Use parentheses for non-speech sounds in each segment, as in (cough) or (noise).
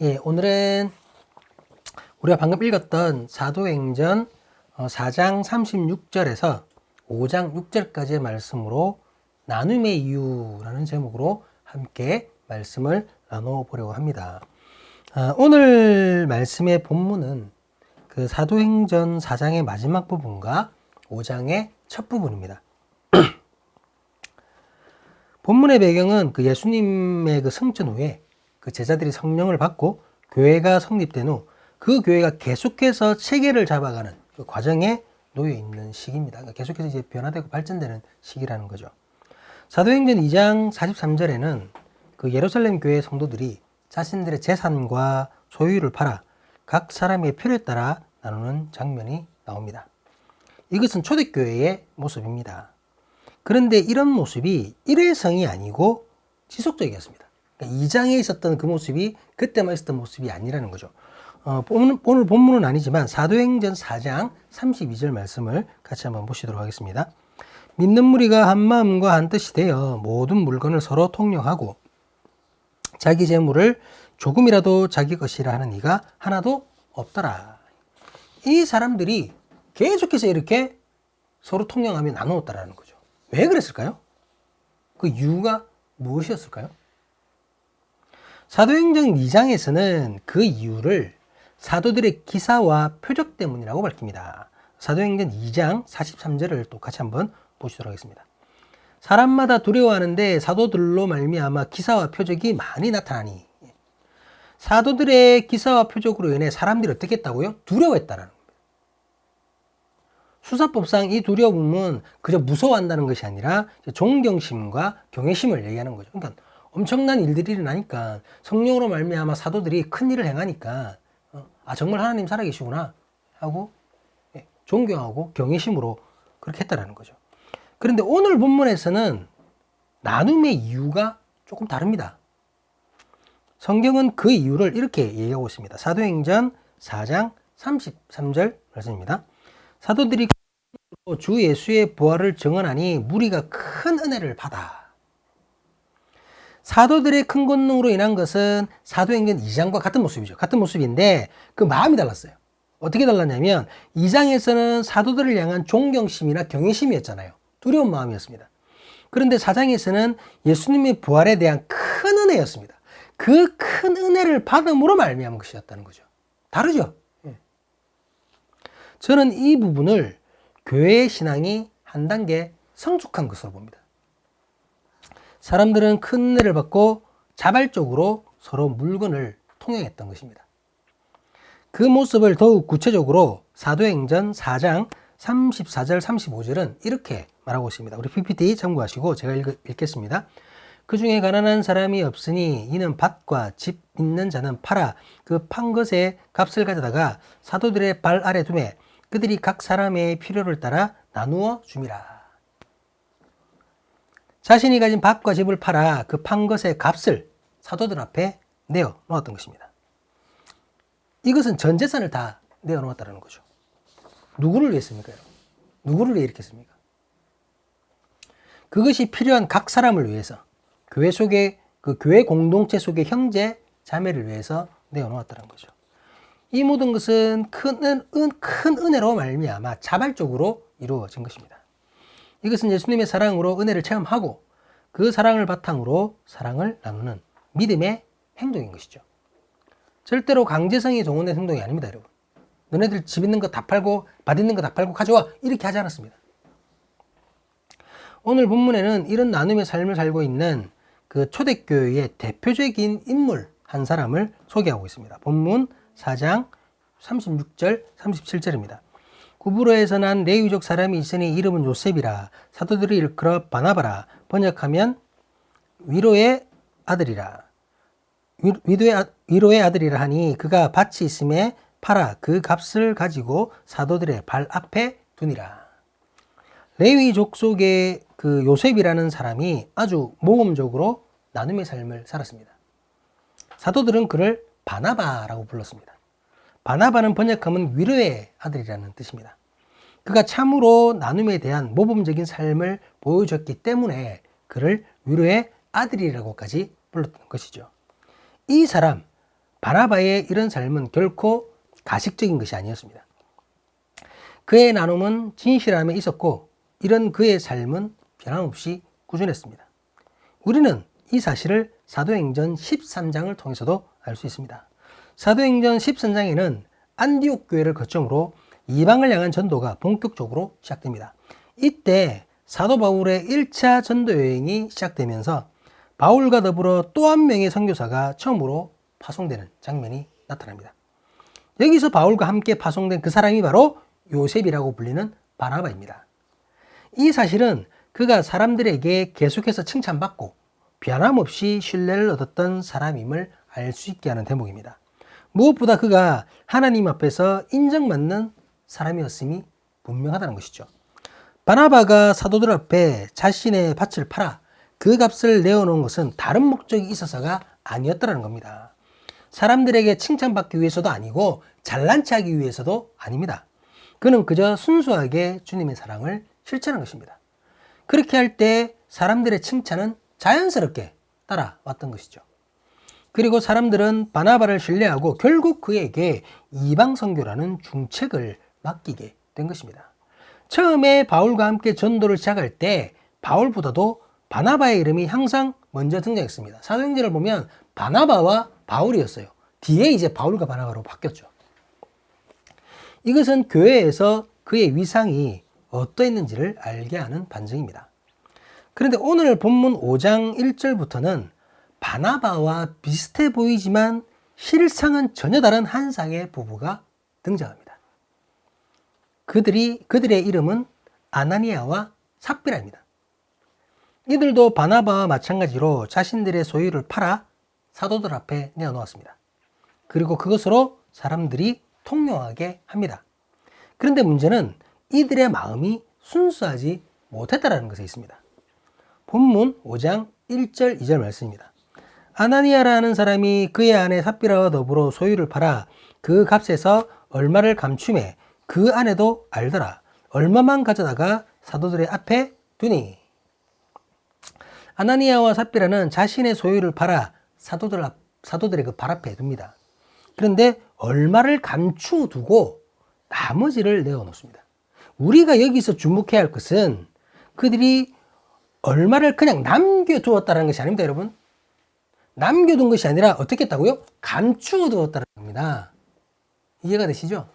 예, 오늘은 우리가 방금 읽었던 사도행전 어, 4장 36절에서 5장 6절까지의 말씀으로 나눔의 이유라는 제목으로 함께 말씀을 나눠 보려고 합니다. 아, 오늘 말씀의 본문은 그 사도행전 4장의 마지막 부분과 5장의 첫 부분입니다. (clears throat) 본문의 배경은 그 예수님의 그 승천 후에 그 제자들이 성령을 받고 교회가 성립된 후 그 교회가 계속해서 체계를 잡아가는 그 과정에 놓여 있는 시기입니다. 그러니까 계속해서 이제 변화되고 발전되는 시기라는 거죠. 사도행전 2장 43절에는 그 예루살렘 교회 성도들이 자신들의 재산과 소유를 팔아 각 사람의 필요에 따라 나누는 장면이 나옵니다. 이것은 초대교회의 모습입니다. 그런데 이런 모습이 일회성이 아니고 지속적이었습니다. 그러니까 2장에 있었던 그 모습이 그때만 있었던 모습이 아니라는 거죠. 어, 오늘, 오늘 본문은 아니지만 사도행전 4장 32절 말씀을 같이 한번 보시도록 하겠습니다. 믿는 무리가 한 마음과 한 뜻이 되어 모든 물건을 서로 통용하고 자기 재물을 조금이라도 자기 것이라 하는 이가 하나도 없더라. 이 사람들이 계속해서 이렇게 서로 통용하며 나누었다라는 거죠. 왜 그랬을까요? 그 이유가 무엇이었을까요? 사도행전 2장에서는 그 이유를 사도들의 기사와 표적 때문이라고 밝힙니다. 사도행전 2장 43절을 또 같이 한번 보시도록 하겠습니다. 사람마다 두려워하는데 사도들로 말미암아 기사와 표적이 많이 나타나니 사도들의 기사와 표적으로 인해 사람들이 어떻게 했다고요? 두려워했다라는 겁니다. 수사법상 이 두려움은 그저 무서워한다는 것이 아니라 존경심과 경외심을 얘기하는 거죠. 그러니까 엄청난 일들이 일어나니까 성령으로 말미암아 사도들이 큰 일을 행하니까 어, 아 정말 하나님 살아계시구나 하고 예, 존경하고 경외심으로 그렇게 했다라는 거죠. 그런데 오늘 본문에서는 나눔의 이유가 조금 다릅니다. 성경은 그 이유를 이렇게 얘기하고 있습니다. 사도행전 4장 33절 말씀입니다. 사도들이 주 예수의 부활을 증언하니 무리가 큰 은혜를 받아. 사도들의 큰 권능으로 인한 것은 사도행전 2장과 같은 모습이죠. 같은 모습인데 그 마음이 달랐어요. 어떻게 달랐냐면 2장에서는 사도들을 향한 존경심이나 경외심이었잖아요. 두려운 마음이었습니다. 그런데 4장에서는 예수님의 부활에 대한 큰 은혜였습니다. 그 큰 은혜를 받음으로 말미암은 것이었다는 거죠. 다르죠? 예. 저는 이 부분을 교회의 신앙이 한 단계 성숙한 것으로 봅니다. 사람들은 큰 은혜를 받고 자발적으로 서로 물건을 통용했던 것입니다. 그 모습을 더욱 구체적으로 사도행전 4장 34절 35절은 이렇게 말하고 있습니다. 우리 PPT 참고하시고 제가 읽, 겠습니다 그 중에 가난한 사람이 없으니 이는 밭과 집 있는 자는 팔아 그 판 것의 값을 가져다가 사도들의 발 아래 두매 그들이 각 사람의 필요를 따라 나누어 줌이라. 자신이 가진 밭과 집을 팔아 그 판 것의 값을 사도들 앞에 내어 놓았던 것입니다. 이것은 전 재산을 다 내어 놓았다는 거죠. 누구를 위했습니까? 누구를 위해 이렇게 했습니까? 그것이 필요한 각 사람을 위해서 교회 속에 그 교회 공동체 속의 형제 자매를 위해서 내어 놓았다는 거죠. 이 모든 것은 큰, 은, 큰 은혜로 말미암아 자발적으로 이루어진 것입니다. 이것은 예수님의 사랑으로 은혜를 체험하고 그 사랑을 바탕으로 사랑을 나누는 믿음의 행동인 것이죠. 절대로 강제성이 동원된 행동이 아닙니다, 여러분. 너네들 집 있는 거 다 팔고 밭 있는 거 다 팔고 가져와 이렇게 하지 않았습니다. 오늘 본문에는 이런 나눔의 삶을 살고 있는 그 초대교회의 대표적인 인물 한 사람을 소개하고 있습니다. 본문 4장 36절, 37절입니다. 구브로에서 난 레위족 사람이 있으니 이름은 요셉이라 사도들이 일컬어 바나바라 번역하면 위로의 아들이라 위로의, 아, 위로의 아들이라 하니 그가 밭이 있음에 팔아 그 값을 가지고 사도들의 발 앞에 두니라. 레위 족 속의 그 요셉이라는 사람이 아주 모범적으로 나눔의 삶을 살았습니다. 사도들은 그를 바나바라고 불렀습니다. 바나바는 번역하면 위로의 아들이라는 뜻입니다. 그가 참으로 나눔에 대한 모범적인 삶을 보여줬기 때문에 그를 위로의 아들이라고까지 불렀던 것이죠. 이 사람, 바나바의 이런 삶은 결코 가식적인 것이 아니었습니다. 그의 나눔은 진실함에 있었고 이런 그의 삶은 변함없이 꾸준했습니다. 우리는 이 사실을 사도행전 13장을 통해서도 알 수 있습니다. 사도행전 13장에는 안디옥 교회를 거점으로 이방을 향한 전도가 본격적으로 시작됩니다. 이때 사도 바울의 1차 전도 여행이 시작되면서 바울과 더불어 또 한 명의 선교사가 처음으로 파송되는 장면이 나타납니다. 여기서 바울과 함께 파송된 그 사람이 바로 요셉이라고 불리는 바나바입니다. 이 사실은 그가 사람들에게 계속해서 칭찬받고 변함없이 신뢰를 얻었던 사람임을 알 수 있게 하는 대목입니다. 무엇보다 그가 하나님 앞에서 인정받는 사람이었음이 분명하다는 것이죠. 바나바가 사도들 앞에 자신의 밭을 팔아 그 값을 내어놓은 것은 다른 목적이 있어서가 아니었다는 겁니다. 사람들에게 칭찬받기 위해서도 아니고 잘난 체 하기 위해서도 아닙니다. 그는 그저 순수하게 주님의 사랑을 실천한 것입니다. 그렇게 할 때 사람들의 칭찬은 자연스럽게 따라왔던 것이죠. 그리고 사람들은 바나바를 신뢰하고 결국 그에게 이방 선교라는 중책을 맡기게 된 것입니다. 처음에 바울과 함께 전도를 시작할 때 바울보다도 바나바의 이름이 항상 먼저 등장했습니다. 사도행전을 보면 바나바와 바울이었어요. 뒤에 이제 바울과 바나바로 바뀌었죠. 이것은 교회에서 그의 위상이 어떠했는지를 알게 하는 반증입니다. 그런데 오늘 본문 5장 1절부터는 바나바와 비슷해 보이지만 실상은 전혀 다른 한 쌍의 부부가 등장합니다. 그들이 그들의 이름은 아나니아와 삽비라입니다. 이들도 바나바와 마찬가지로 자신들의 소유를 팔아 사도들 앞에 내어놓았습니다. 그리고 그것으로 사람들이 통용하게 합니다. 그런데 문제는 이들의 마음이 순수하지 못했다라는 것에 있습니다. 본문 5장 1절 2절 말씀입니다. 아나니아라는 사람이 그의 아내 삽비라와 더불어 소유를 팔아 그 값에서 얼마를 감춤해 그 아내도 알더라. 얼마만 가져다가 사도들의 앞에 두니. 아나니아와 삽비라는 자신의 소유를 팔아 사도들 앞, 사도들의 그 발 앞에 둡니다. 그런데 얼마를 감추두고 나머지를 내어놓습니다. 우리가 여기서 주목해야 할 것은 그들이 얼마를 그냥 남겨두었다는 것이 아닙니다, 여러분. 남겨둔 것이 아니라 어떻게 했다고요? 감추어두었다는 겁니다. 이해가 되시죠?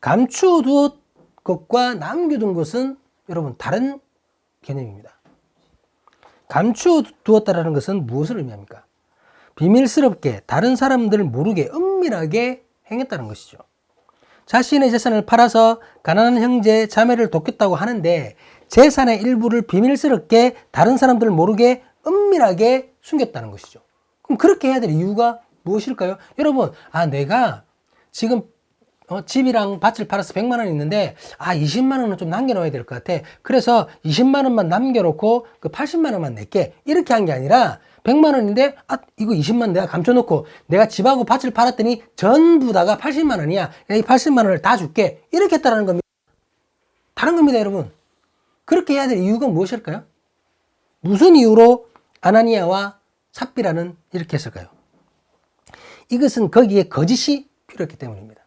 감추어두었 것과 남겨둔 것은 여러분 다른 개념입니다. 감추어두었다는 것은 무엇을 의미합니까? 비밀스럽게 다른 사람들 모르게 은밀하게 행했다는 것이죠. 자신의 재산을 팔아서 가난한 형제 자매를 돕겠다고 하는데 재산의 일부를 비밀스럽게 다른 사람들 모르게 은밀하게 숨겼다는 것이죠. 그럼 그렇게 해야 될 이유가 무엇일까요? 여러분, 아, 내가 지금 어, 집이랑 밭을 팔아서 100만 원 있는데 아 20만 원은 좀 남겨놓아야 될 것 같아. 그래서 20만 원만 남겨놓고 그 80만 원만 낼게. 이렇게 한 게 아니라 100만 원인데 아 이거 20만 내가 감춰놓고 내가 집하고 밭을 팔았더니 전부 다가 80만 원이야. 이 80만 원을 다 줄게. 이렇게 했다는 겁니다. 다른 겁니다, 여러분. 그렇게 해야 될 이유가 무엇일까요? 무슨 이유로 아나니아와 삽비라는 이렇게 했을까요? 이것은 거기에 거짓이 필요했기 때문입니다.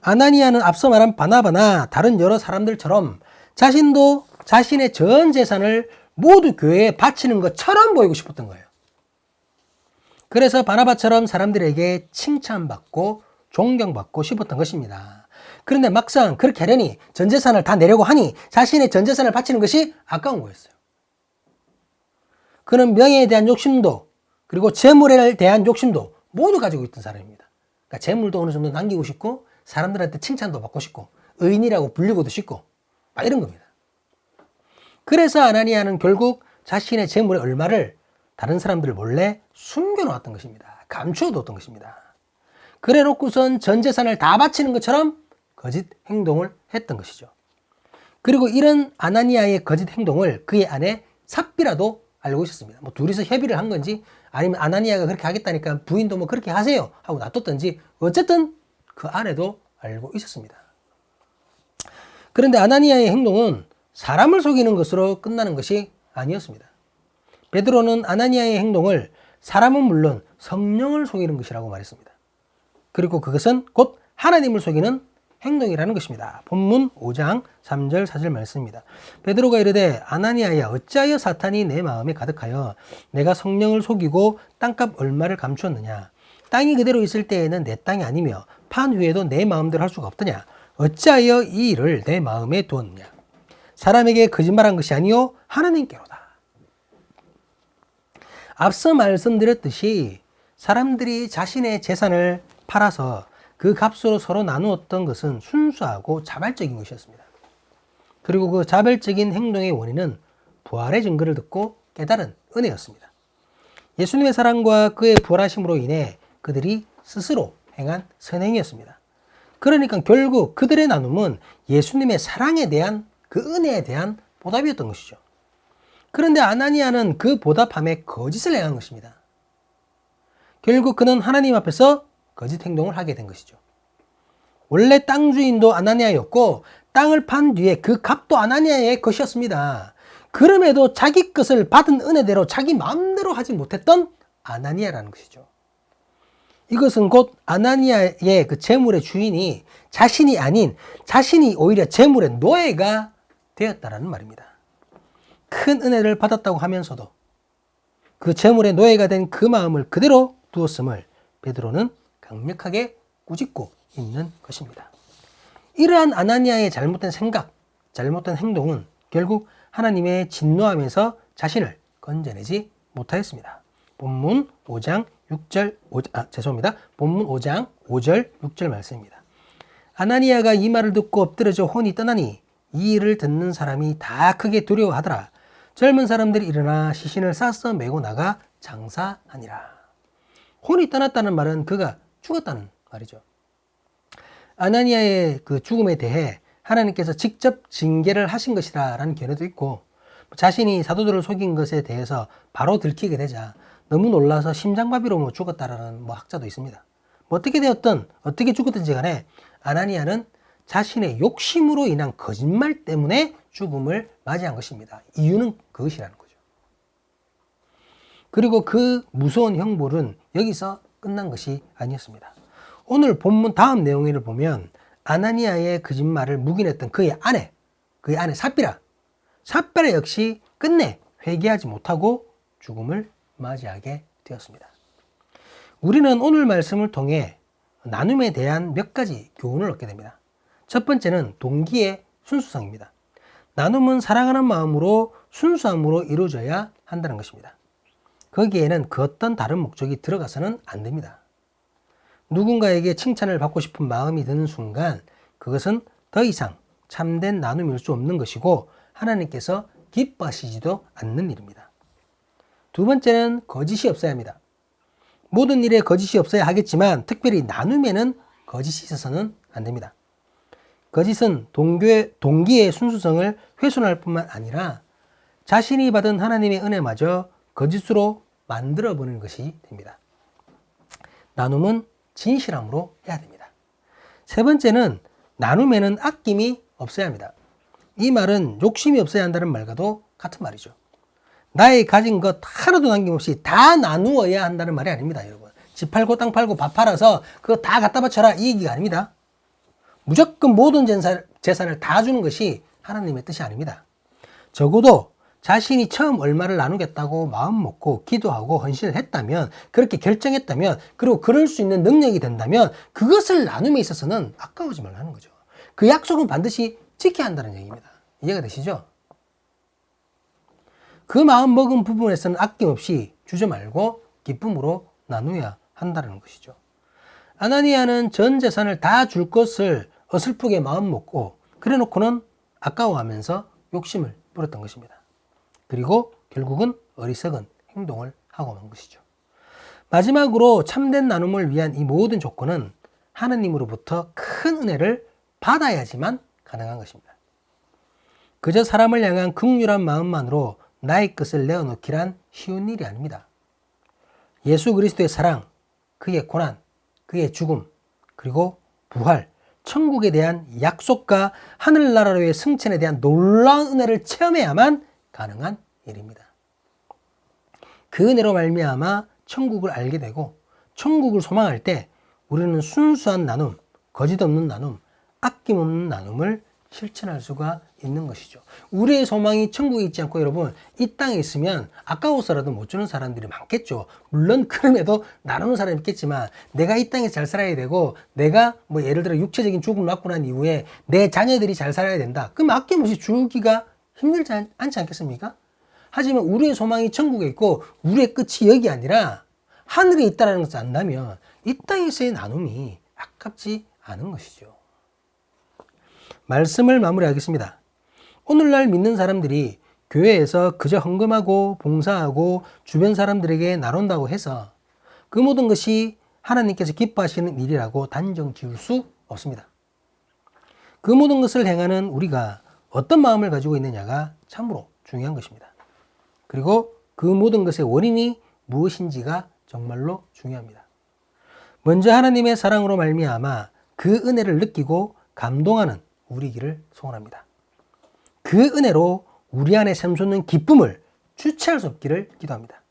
아나니아는 앞서 말한 바나바나 다른 여러 사람들처럼 자신도 자신의 전 재산을 모두 교회에 바치는 것처럼 보이고 싶었던 거예요. 그래서 바나바처럼 사람들에게 칭찬받고 존경받고 싶었던 것입니다. 그런데 막상 그렇게 하려니 전 재산을 다 내려고 하니 자신의 전 재산을 바치는 것이 아까운 거였어요. 그는 명예에 대한 욕심도 그리고 재물에 대한 욕심도 모두 가지고 있던 사람입니다. 그러니까 재물도 어느 정도 남기고 싶고 사람들한테 칭찬도 받고 싶고 의인이라고 불리고도 싶고 막 이런 겁니다. 그래서 아나니아는 결국 자신의 재물의 얼마를 다른 사람들 몰래 숨겨놓았던 것입니다. 감추어뒀던 것입니다. 그래 놓고선 전 재산을 다 바치는 것처럼 거짓 행동을 했던 것이죠. 그리고 이런 아나니아의 거짓 행동을 그의 아내 삽비라도 알고 있었습니다. 뭐 둘이서 협의를 한 건지 아니면 아나니아가 그렇게 하겠다니까 부인도 뭐 그렇게 하세요 하고 놔뒀던지 어쨌든 그 아내도 알고 있었습니다. 그런데 아나니아의 행동은 사람을 속이는 것으로 끝나는 것이 아니었습니다. 베드로는 아나니아의 행동을 사람은 물론 성령을 속이는 것이라고 말했습니다. 그리고 그것은 곧 하나님을 속이는 행동이라는 것입니다. 본문 5장 3절 4절 말씀입니다. 베드로가 이르되 아나니아야 어찌하여 사탄이 내 마음에 가득하여 내가 성령을 속이고 땅값 얼마를 감추었느냐 땅이 그대로 있을 때에는 내 땅이 아니며 판 후에도 내 마음대로 할 수가 없더냐 어찌하여 이 일을 내 마음에 두었느냐 사람에게 거짓말한 것이 아니요 하나님께로다. 앞서 말씀드렸듯이 사람들이 자신의 재산을 팔아서 그 값으로 서로 나누었던 것은 순수하고 자발적인 것이었습니다. 그리고 그 자발적인 행동의 원인은 부활의 증거를 듣고 깨달은 은혜였습니다. 예수님의 사랑과 그의 부활하심으로 인해 그들이 스스로 행한 선행이었습니다. 그러니까 결국 그들의 나눔은 예수님의 사랑에 대한 그 은혜에 대한 보답이었던 것이죠. 그런데 아나니아는 그 보답함에 거짓을 행한 것입니다. 결국 그는 하나님 앞에서 거짓 행동을 하게 된 것이죠. 원래 땅 주인도 아나니아였고 땅을 판 뒤에 그 값도 아나니아의 것이었습니다. 그럼에도 자기 것을 받은 은혜대로 자기 마음대로 하지 못했던 아나니아라는 것이죠. 이것은 곧 아나니아의 그 재물의 주인이 자신이 아닌 자신이 오히려 재물의 노예가 되었다라는 말입니다. 큰 은혜를 받았다고 하면서도 그 재물의 노예가 된 그 마음을 그대로 두었음을 베드로는 강력하게 꾸짖고 있는 것입니다. 이러한 아나니아의 잘못된 생각, 잘못된 행동은 결국 하나님의 진노하면서 자신을 건져내지 못하였습니다. 본문 5장 6절, 5, 아, 죄송합니다. 본문 5장 5절, 6절 말씀입니다. 아나니아가 이 말을 듣고 엎드려져 혼이 떠나니 이 일을 듣는 사람이 다 크게 두려워하더라. 젊은 사람들이 일어나 시신을 싸서 메고 나가 장사하니라. 혼이 떠났다는 말은 그가 죽었다는 말이죠. 아나니아의 그 죽음에 대해 하나님께서 직접 징계를 하신 것이라는 견해도 있고 자신이 사도들을 속인 것에 대해서 바로 들키게 되자 너무 놀라서 심장마비로 뭐 죽었다라는 뭐 학자도 있습니다. 뭐 어떻게 되었든 어떻게 죽었든지 간에 아나니아는 자신의 욕심으로 인한 거짓말 때문에 죽음을 맞이한 것입니다. 이유는 그것이라는 거죠. 그리고 그 무서운 형벌은 여기서 끝난 것이 아니었습니다. 오늘 본문 다음 내용을 보면 아나니아의 거짓말을 묵인했던 그의 아내, 그의 아내 사피라, 사피라 역시 끝내 회개하지 못하고 죽음을 맞이하게 되었습니다. 우리는 오늘 말씀을 통해 나눔에 대한 몇 가지 교훈을 얻게 됩니다. 첫 번째는 동기의 순수성입니다. 나눔은 사랑하는 마음으로 순수함으로 이루어져야 한다는 것입니다. 거기에는 그 어떤 다른 목적이 들어가서는 안 됩니다. 누군가에게 칭찬을 받고 싶은 마음이 드는 순간 그것은 더 이상 참된 나눔일 수 없는 것이고 하나님께서 기뻐하시지도 않는 일입니다. 두 번째는 거짓이 없어야 합니다. 모든 일에 거짓이 없어야 하겠지만 특별히 나눔에는 거짓이 있어서는 안 됩니다. 거짓은 동교의, 동기의 순수성을 훼손할 뿐만 아니라 자신이 받은 하나님의 은혜마저 거짓으로 만들어 보는 것이 됩니다. 나눔은 진실함으로 해야 됩니다. 세 번째는 나눔에는 아낌이 없어야 합니다. 이 말은 욕심이 없어야 한다는 말과도 같은 말이죠. 나의 가진 것 하나도 남김없이 다 나누어야 한다는 말이 아닙니다, 여러분. 집 팔고 땅 팔고 밥 팔아서 그거 다 갖다 바쳐라 이 얘기가 아닙니다. 무조건 모든 재산을 다 주는 것이 하나님의 뜻이 아닙니다. 적어도 자신이 처음 얼마를 나누겠다고 마음 먹고 기도하고 헌신을 했다면 그렇게 결정했다면 그리고 그럴 수 있는 능력이 된다면 그것을 나눔에 있어서는 아까우지 말라는 거죠. 그 약속은 반드시 지켜야 한다는 얘기입니다. 이해가 되시죠? 그 마음 먹은 부분에서는 아낌없이 주저 말고 기쁨으로 나누어야 한다는 것이죠. 아나니아는 전 재산을 다 줄 것을 어설프게 마음 먹고 그래 놓고는 아까워하면서 욕심을 부렸던 것입니다. 그리고 결국은 어리석은 행동을 하고 만 것이죠. 마지막으로 참된 나눔을 위한 이 모든 조건은 하나님으로부터 큰 은혜를 받아야지만 가능한 것입니다. 그저 사람을 향한 극률한 마음만으로 나의 것을 내어놓기란 쉬운 일이 아닙니다. 예수 그리스도의 사랑, 그의 고난, 그의 죽음, 그리고 부활, 천국에 대한 약속과 하늘나라로의 승천에 대한 놀라운 은혜를 체험해야만 가능한 일입니다. 그 은혜로 말미암아 천국을 알게 되고 천국을 소망할 때 우리는 순수한 나눔, 거짓 없는 나눔, 아낌없는 나눔을 실천할 수가 있는 것이죠. 우리의 소망이 천국에 있지 않고 여러분 이 땅에 있으면 아까워서라도 못 주는 사람들이 많겠죠. 물론 그럼에도 나누는 사람이 있겠지만 내가 이 땅에 잘 살아야 되고 내가 뭐 예를 들어 육체적인 죽음을 맞고 난 이후에 내 자녀들이 잘 살아야 된다. 그럼 아낌없이 주기가 힘들지 않- 않지 않겠습니까? 하지만 우리의 소망이 천국에 있고 우리의 끝이 여기 아니라 하늘에 있다는 것을 안다면 이 땅에서의 나눔이 아깝지 않은 것이죠. 말씀을 마무리하겠습니다. 오늘날 믿는 사람들이 교회에서 그저 헌금하고 봉사하고 주변 사람들에게 나눈다고 해서 그 모든 것이 하나님께서 기뻐하시는 일이라고 단정 지을 수 없습니다. 그 모든 것을 행하는 우리가 어떤 마음을 가지고 있느냐가 참으로 중요한 것입니다. 그리고 그 모든 것의 원인이 무엇인지가 정말로 중요합니다. 먼저 하나님의 사랑으로 말미암아 그 은혜를 느끼고 감동하는 우리기를 소원합니다. 그 은혜로 우리 안에 샘솟는 기쁨을 주체할 수 없기를 기도합니다.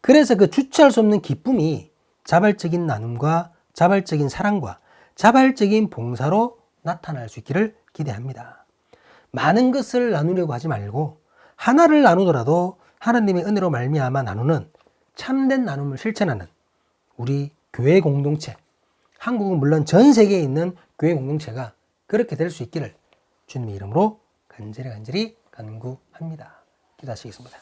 그래서 그 주체할 수 없는 기쁨이 자발적인 나눔과 자발적인 사랑과 자발적인 봉사로 나타날 수 있기를 기대합니다. 많은 것을 나누려고 하지 말고 하나를 나누더라도 하나님의 은혜로 말미암아 나누는 참된 나눔을 실천하는 우리 교회 공동체, 한국은 물론 전 세계에 있는 교회 공동체가 그렇게 될 수 있기를 주님의 이름으로 간절히 간절히 간구합니다. 기도하시겠습니다.